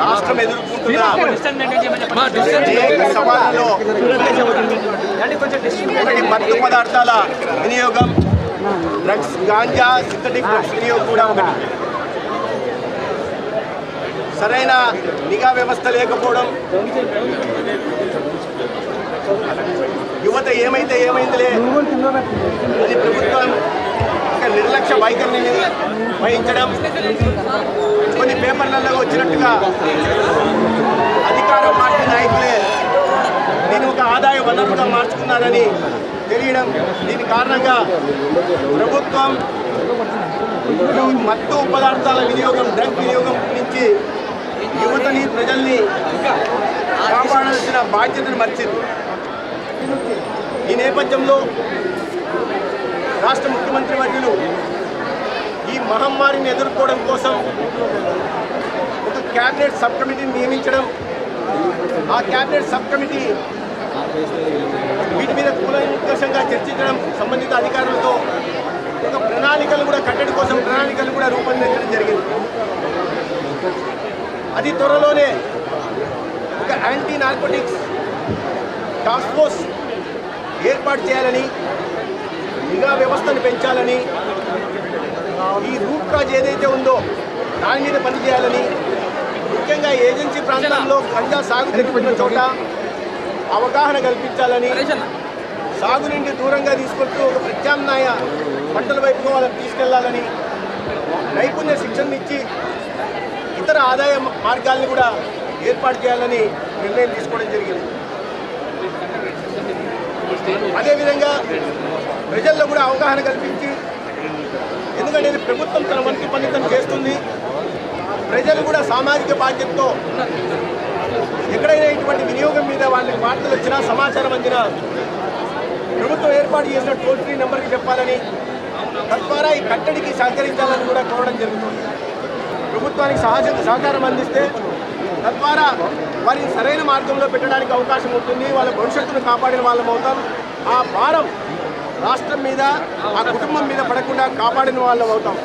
రాష్ట్రం ఎదుర్కొంటున్న సవాళ్ళలో ఒకటి మత్తు పదార్థాల వినియోగం డ్రగ్స్ గాంజా సింథటిక్ డ్రగ్స్ వినియోగం కూడా ఒకటి. సరైన నిఘా వ్యవస్థ లేకపోవడం. యువత ఏమైతే ఏమైందిలే అది ప్రభుత్వం ఒక నిర్లక్ష్య వైఖరిని వహించడం. కొన్ని పేపర్లలో వచ్చినట్టుగా అధికారం పార్టీ నాయకులే నేను ఒక ఆదాయ వనరుగా మార్చుకున్నానని తెలియడం దీని కారణంగా ప్రభుత్వం మత్తు పదార్థాల వినియోగం డ్రగ్ వినియోగం నుంచి యువతని ప్రజల్ని కాపాడాల్సిన బాధ్యతను మర్చింది. ఈ నేపథ్యంలో రాష్ట్ర ముఖ్యమంత్రి వర్యులు మహమ్మారిని ఎదుర్కోవడం కోసం ఒక క్యాబినెట్ సబ్ కమిటీని నియమించడం ఆ క్యాబినెట్ సబ్ కమిటీ వీటి మీద కూలంకషంగా చర్చించడం సంబంధిత అధికారులతో ఒక ప్రణాళికలు కూడా కట్టడి కోసం ప్రణాళికలు కూడా రూపొందించడం జరిగింది. అది త్వరలోనే ఒక యాంటీ నార్కోటిక్స్ టాస్క్ ఫోర్స్ ఏర్పాటు చేయాలని నిఘా వ్యవస్థను పెంచాలని ఈ రూట్ కాజ్ ఏదైతే ఉందో దాని మీద పనిచేయాలని ముఖ్యంగా ఏజెన్సీ ప్రాంతంలో గంజా సాగు జరుగుతున్న చోట అవగాహన కల్పించాలని సాగు నుండి దూరంగా తీసుకొస్తూ ఒక ప్రత్యామ్నాయ పంటల వైపు వాళ్ళని తీసుకెళ్ళాలని నైపుణ్య శిక్షణ ఇచ్చి ఇతర ఆదాయ మార్గాల్ని కూడా ఏర్పాటు చేయాలని నిర్ణయం తీసుకోవడం జరిగింది. అదేవిధంగా ప్రజల్లో కూడా అవగాహన కల్పించి అనేది ప్రభుత్వం తన వంతు పనితం చేస్తుంది. ప్రజలు కూడా సామాజిక బాధ్యతతో ఎక్కడైనా ఇటువంటి వినియోగం మీద వాళ్ళకి వార్తలు వచ్చినా సమాచారం అందినా ప్రభుత్వం ఏర్పాటు చేసిన టోల్ ఫ్రీ నెంబర్కి చెప్పాలని తద్వారా ఈ కట్టడికి సహకరించాలని కూడా కోరడం జరుగుతుంది. ప్రభుత్వానికి సహజ సహకారం అందిస్తే తద్వారా వారిని సరైన మార్గంలో పెట్టడానికి అవకాశం ఉంటుంది. వాళ్ళ భవిష్యత్తును కాపాడిన వాళ్ళం అవుతాం. ఆ భారం రాష్ట్రం మీద ఆ కుటుంబం మీద పడకుండా కాపాడిన వాళ్ళం అవుతాం.